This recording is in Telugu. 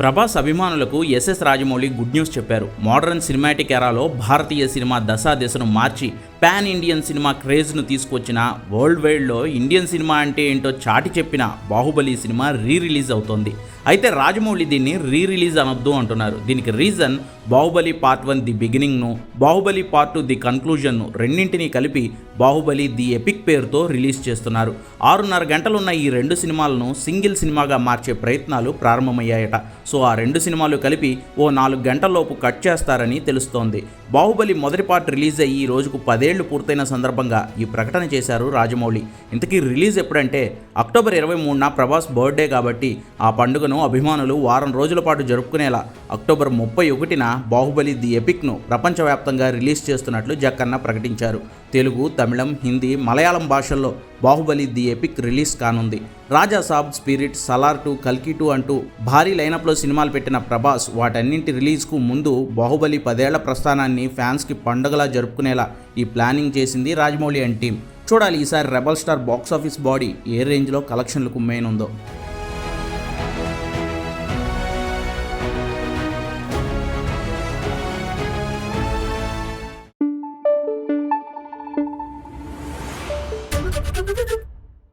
ప్రభాస్ అభిమానులకు ఎస్ఎస్ రాజమౌళి గుడ్ న్యూస్ చెప్పారు. మోడర్న్ సినిమాటిక్ ఎరాలో భారతీయ సినిమా దశా దిశను మార్చి పాన్ ఇండియన్ సినిమా క్రేజ్ను తీసుకొచ్చిన వరల్డ్ వైడ్లో ఇండియన్ సినిమా అంటే ఏంటో చాటి చెప్పిన బాహుబలి సినిమా రీ రిలీజ్ అవుతోంది. అయితే రాజమౌళి దీన్ని రీ రిలీజ్ అనొద్దు అంటున్నారు. దీనికి reason Baahubali part one the బిగినింగ్ను Baahubali part two the కన్క్లూజన్ను రెండింటినీ కలిపి బాహుబలి ది ఎపిక్ పేరుతో రిలీజ్ చేస్తున్నారు. ఆరున్నర గంటలున్న ఈ రెండు సినిమాలను సింగిల్ సినిమాగా మార్చే ప్రయత్నాలు ప్రారంభమయ్యాయట. సో ఆ రెండు సినిమాలు కలిపి ఓ నాలుగు గంటల్లోపు కట్ చేస్తారని తెలుస్తోంది. బాహుబలి మొదటి పార్ట్ రిలీజ్ అయ్యి ఈ రోజుకు పదేళ్ళు పూర్తయిన సందర్భంగా ఈ ప్రకటన చేశారు రాజమౌళి. ఇంతకీ రిలీజ్ ఎప్పుడంటే అక్టోబర్ ఇరవై మూడున ప్రభాస్ బర్త్డే కాబట్టి ఆ పండుగను అభిమానులు వారం రోజుల పాటు జరుపుకునేలా అక్టోబర్ ముప్పై ఒకటిన బాహుబలి ది ఎపిక్ను ప్రపంచవ్యాప్తంగా రిలీజ్ చేస్తున్నట్లు జక్కన్న ప్రకటించారు. తెలుగు తమిళం హిందీ మలయాళం భాషల్లో బాహుబలి ది ఎపిక్ రిలీజ్ కానుంది. రాజా సాబ్ స్పిరిట్ సలార్ టూ కల్కి టూ అంటూ భారీ లైనప్లో సినిమాలు పెట్టిన ప్రభాస్ వాటన్నింటి రిలీజ్కు ముందు బాహుబలి పదేళ్ళ ప్రస్థానాన్ని ఫ్యాన్స్కి పండుగలా జరుపుకునేలా ఈ ప్లానింగ్ చేసింది రాజమౌళి అండ్ టీం చూడాలి ఈసారి రెబల్ స్టార్ బాక్సాఫీస్ బాడీ ఏ రేంజ్లో కలెక్షన్లకు కుమ్మేయనుందో